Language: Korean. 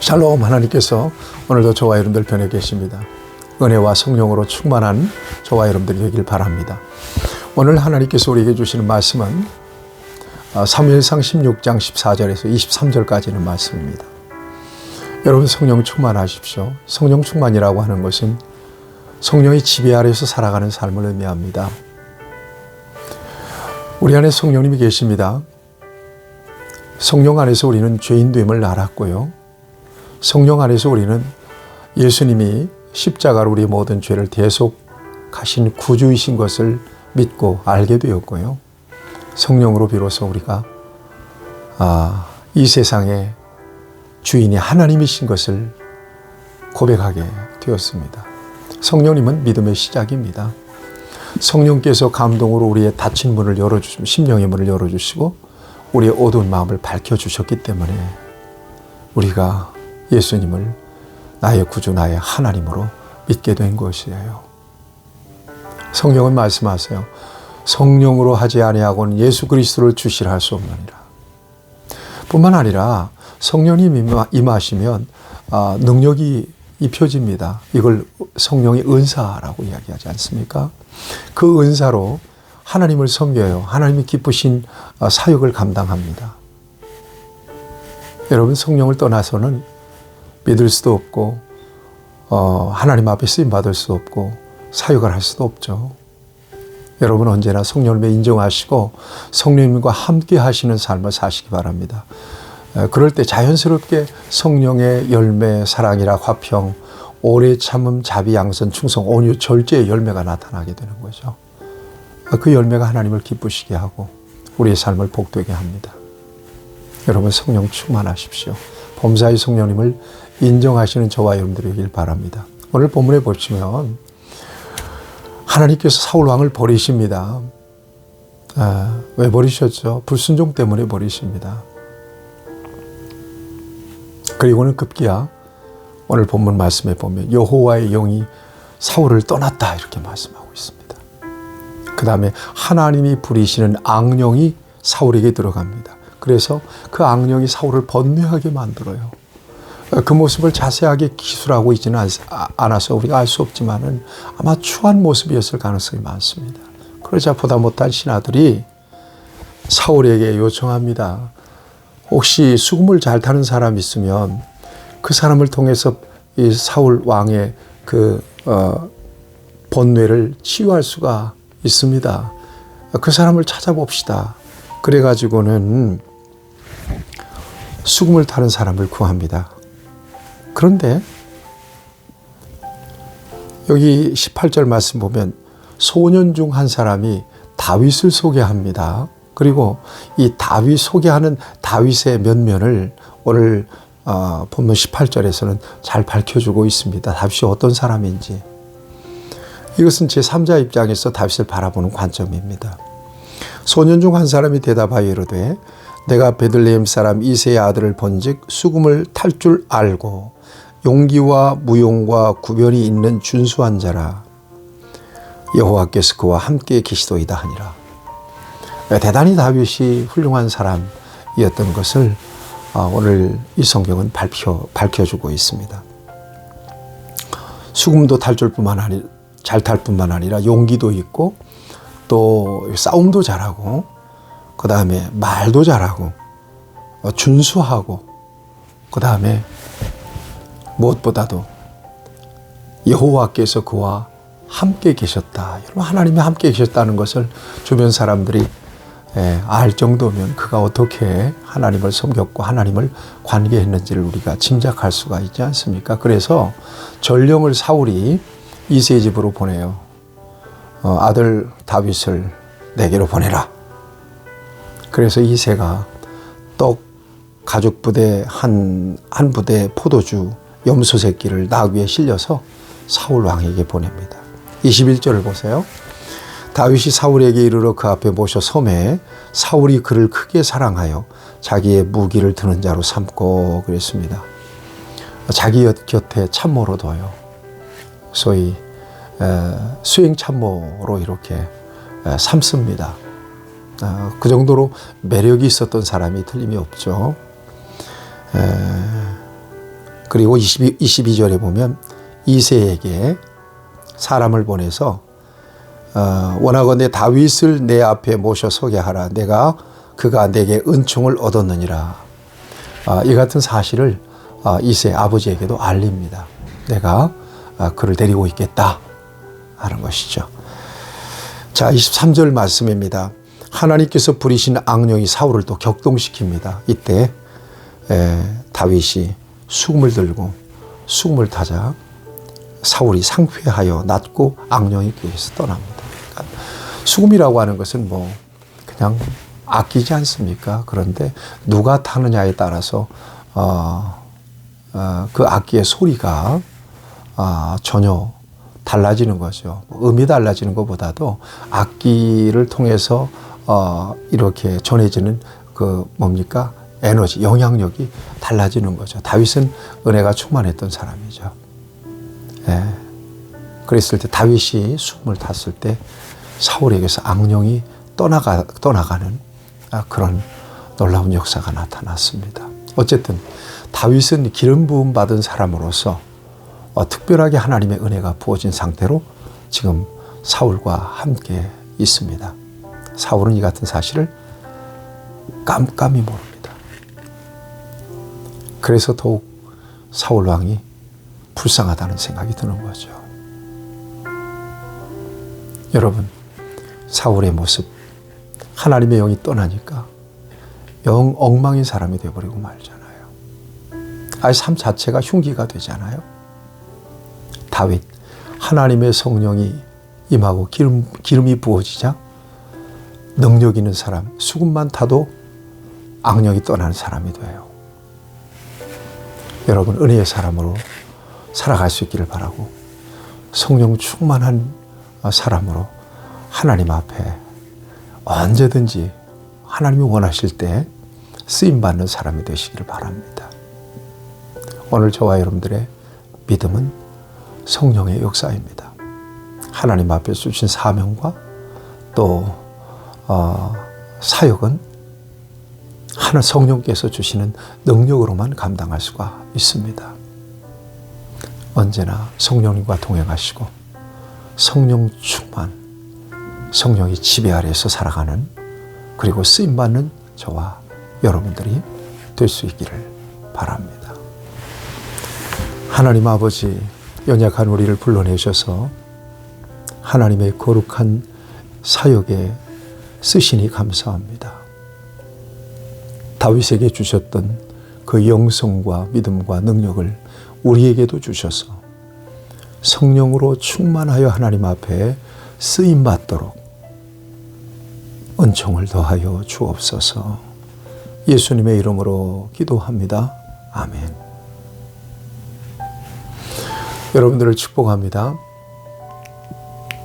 샬롬 하나님께서 오늘도 저와 여러분들 편에 계십니다. 은혜와 성령으로 충만한 저와 여러분들이 되길 바랍니다. 오늘 하나님께서 우리에게 주시는 말씀은 아, 사무엘상 16장 14절에서 23절까지는 말씀입니다. 여러분 성령 충만하십시오. 성령 충만이라고 하는 것은 성령의 지배 아래서 살아가는 삶을 의미합니다. 우리 안에 성령님이 계십니다. 성령 안에서 우리는 죄인됨을 알았고요. 성령 안에서 우리는 예수님이 십자가로 우리 모든 죄를 대속 하신 구주이신 것을 믿고 알게 되었고요. 성령으로 비로소 우리가 아, 이 세상의 주인이 하나님이신 것을 고백하게 되었습니다. 성령님은 믿음의 시작입니다. 성령께서 감동으로 우리의 닫힌 문을 열어주시고 심령의 문을 열어주시고 우리의 어두운 마음을 밝혀주셨기 때문에 우리가 예수님을 나의 구주 나의 하나님으로 믿게 된 것이에요. 성령은 말씀하세요. 성령으로 하지 아니하고는 예수 그리스도를 주시라 할 수 없느니라. 뿐만 아니라 성령님 임하시면 아, 능력이 입혀집니다. 이걸 성령의 은사라고 이야기하지 않습니까? 그 은사로 하나님을 섬겨요. 하나님이 기쁘신 아, 사역을 감당합니다. 여러분 성령을 떠나서는 믿을 수도 없고 어, 하나님 앞에 쓰임 받을 수 없고 사역을 할 수도 없죠. 여러분 언제나 성령님을 인정하시고 성령님과 함께 하시는 삶을 사시기 바랍니다. 그럴 때 자연스럽게 성령의 열매, 사랑이라 화평, 오래 참음, 자비, 양선, 충성, 온유, 절제의 열매가 나타나게 되는 거죠. 그 열매가 하나님을 기쁘시게 하고 우리의 삶을 복되게 합니다. 여러분 성령 충만하십시오. 범사의 성령님을 인정하시는 저와 여러분들이길 바랍니다. 오늘 본문에 보시면 하나님께서 사울 왕을 버리십니다. 아, 왜 버리셨죠? 불순종 때문에 버리십니다. 그리고는 급기야 오늘 본문 말씀에 보면 여호와의 영이 사울을 떠났다 이렇게 말씀하고 있습니다. 그 다음에 하나님이 부리시는 악령이 사울에게 들어갑니다. 그래서 그 악령이 사울을 번뇌하게 만들어요. 그 모습을 자세하게 기술하고 있지는 않아서 우리가 알 수 없지만은 아마 추한 모습이었을 가능성이 많습니다. 그러자 보다 못한 신하들이 사울에게 요청합니다. 혹시 수금을 잘 타는 사람 있으면 그 사람을 통해서 이 사울 왕의 그 어, 번뇌를 치유할 수가 있습니다. 그 사람을 찾아봅시다. 그래가지고는 수금을 타는 사람을 구합니다. 그런데 여기 18절 말씀 보면 소년 중 한 사람이 다윗을 소개합니다. 그리고 이 다윗 소개하는 다윗의 면면을 오늘 어, 본문 18절에서는 잘 밝혀주고 있습니다. 다윗이 어떤 사람인지. 이것은 제 3자 입장에서 다윗을 바라보는 관점입니다. 소년 중 한 사람이 대답하여 이르되 내가 베들레헴 사람 이세의 아들을 본즉 수금을 탈 줄 알고 용기와 무용과 구별이 있는 준수한 자라 여호와께서 그와 함께 계시도이다 하니라. 대단히 다윗이 훌륭한 사람이었던 것을 어, 오늘 이 성경은 밝혀, 밝혀주고 있습니다. 수금도 탈 줄뿐만 아니라 잘탈 뿐만 아니라 용기도 있고 또 싸움도 잘하고 그 다음에 말도 잘하고 어, 준수하고 그 다음에 무엇보다도 여호와께서 그와 함께 계셨다. 여러분 하나님이 함께 계셨다는 것을 주변 사람들이 예, 알 정도면 그가 어떻게 하나님을 섬겼고 하나님을 관계했는지를 우리가 짐작할 수가 있지 않습니까? 그래서 전령을 사울이 이세 집으로 보내요. 어, 아들 다윗을 내게로 보내라. 그래서 이세가 떡 가죽 부대 한, 한 부대 포도주 염소 새끼를 나귀에 실려서 사울 왕에게 보냅니다. 21절을 보세요. 다윗이 사울에게 이르러 그 앞에 모셔 섬에 사울이 그를 크게 사랑하여 자기의 무기를 드는 자로 삼고 그랬습니다. 자기 곁에 참모로 둬요. 소위 수행 참모로 이렇게 삼습니다. 어, 그 정도로 매력이 있었던 사람이 틀림이 없죠. 그리고 22, 22절에 보면 이세에게 사람을 보내서 어, 원하건대 다윗을 내 앞에 모셔 서게 하라. 내가 그가 내게 은총을 얻었느니라. 아, 이 같은 사실을 아, 이세 아버지에게도 알립니다. 내가 아, 그를 데리고 있겠다 하는 것이죠. 자, 23절 말씀입니다. 하나님께서 부리신 악령이 사울을 또 격동시킵니다. 이때 에, 다윗이 수금을 들고 수금을 타자 사울이 상쾌하여 낫고 악령이 그에서 떠납니다. 그러니까 수금이라고 하는 것은 뭐 그냥 아끼지 않습니까? 그런데 누가 타느냐에 따라서 어, 어, 그 악기의 소리가 아, 전혀 달라지는 거죠. 음이 달라지는 것보다도 악기를 통해서 어, 이렇게 전해지는 그 뭡니까 에너지, 영향력이 달라지는 거죠. 다윗은 은혜가 충만했던 사람이죠. 예. 그랬을 때 다윗이 숨을 탔을 때 사울에게서 악령이 떠나가 떠나가는 아, 그런 놀라운 역사가 나타났습니다. 어쨌든 다윗은 기름 부음 받은 사람으로서 어, 특별하게 하나님의 은혜가 부어진 상태로 지금 사울과 함께 있습니다. 사울은 이 같은 사실을 깜깜이 모릅니다. 그래서 더욱 사울 왕이 불쌍하다는 생각이 드는 거죠. 여러분, 사울의 모습, 하나님의 영이 떠나니까 영 엉망인 사람이 되어버리고 말잖아요. 아예 삶 자체가 흉기가 되잖아요. 다윗, 하나님의 성령이 임하고 기름, 기름이 부어지자 능력 있는 사람, 수금만 타도 악령이 떠나는 사람이 돼요. 여러분, 은혜의 사람으로 살아갈 수 있기를 바라고 성령 충만한 사람으로 하나님 앞에 언제든지 하나님이 원하실 때 쓰임 받는 사람이 되시기를 바랍니다. 오늘 저와 여러분들의 믿음은 성령의 역사입니다. 하나님 앞에 주신 사명과 또 어, 사역은 하나 성령께서 주시는 능력으로만 감당할 수가 있습니다. 언제나 성령님과 동행하시고 성령 충만, 성령이 지배 아래에서 살아가는 그리고 쓰임 받는 저와 여러분들이 될 수 있기를 바랍니다. 하나님 아버지 연약한 우리를 불러내셔서 하나님의 거룩한 사역에 쓰시니 감사합니다. 다윗에게 주셨던 그 영성과 믿음과 능력을 우리에게도 주셔서 성령으로 충만하여 하나님 앞에 쓰임 받도록 은총을 더하여 주옵소서. 예수님의 이름으로 기도합니다. 아멘. 여러분들을 축복합니다.